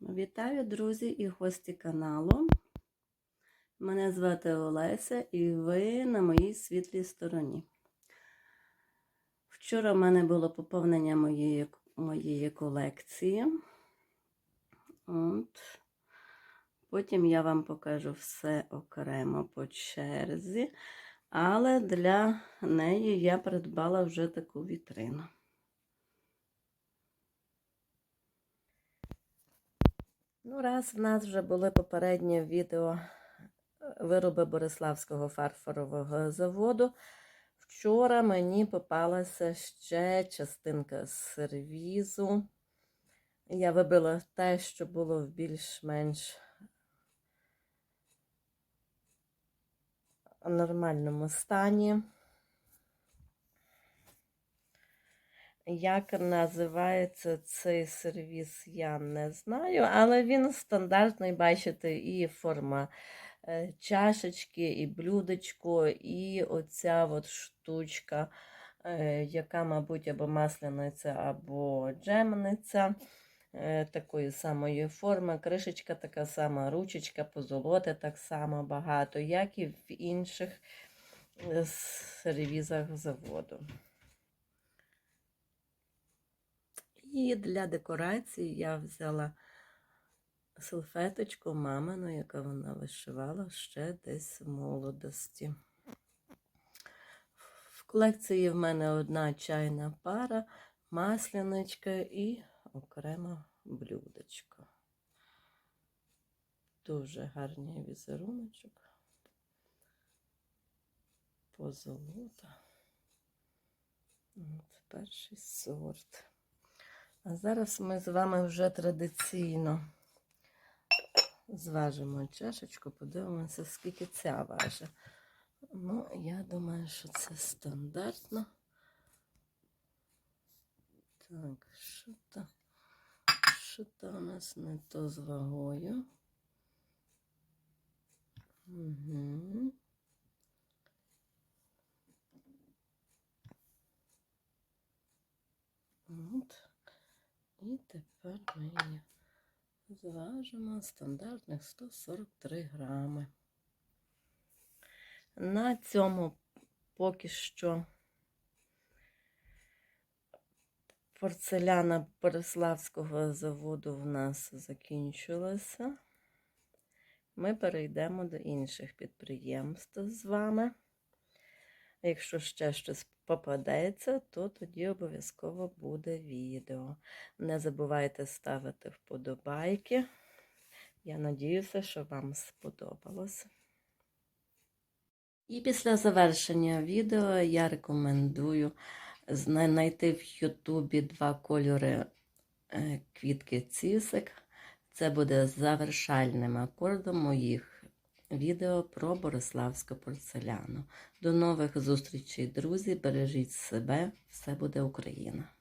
Вітаю, друзі і гості каналу. Мене звати Олеся і ви на моїй світлій стороні. Вчора в мене було поповнення моєї, моєї колекції. От. Потім я вам покажу все окремо по черзі. Але для неї я придбала вже таку вітрину. Ну, раз в нас вже були попереднє відео е, вироби Бориславського фарфорового заводу. Вчора мені попалася ще частинка сервізу. Я вибила те, що було в більш-менш нормальному стані. Як називається цей сервіс, я не знаю, але він стандартний, бачите, і форма е, чашечки, і блюдечко, і оця от штучка, е, яка, мабуть, або масляниця, або джемниця. е, Такої самої форми, кришечка така сама, ручечка, позолоти так само багато, як і в інших сервізах заводу. І для декорації я взяла салфеточку мамину, яка вона вишивала ще десь в молодості. В колекції в мене одна чайна пара, масляничка і окремо блюдечко. Дуже гарний візеруночок. Позолота. От перший сорт. А зараз ми з вами вже традиційно зважимо чашечку, подивимося, скільки ця важить. Ну, я думаю, що це стандартно. Так, що то, що то у нас не то з вагою. Угу. От. І тепер ми її зважимо стандартних 143 грами. На цьому поки що порцеляна Бориславського заводу в нас закінчилася. Ми перейдемо до інших підприємств з вами. Якщо ще щось попадеться, то тоді обов'язково буде відео. Не забувайте ставити вподобайки. Я надіюся, що вам сподобалось. І після завершення відео я рекомендую знайти в Ютубі два кольори е, квітки цісик. Це буде завершальним акордом моїх відео про Бориславську порцеляну. До нових зустрічей, друзі! Бережіть себе, все буде Україна!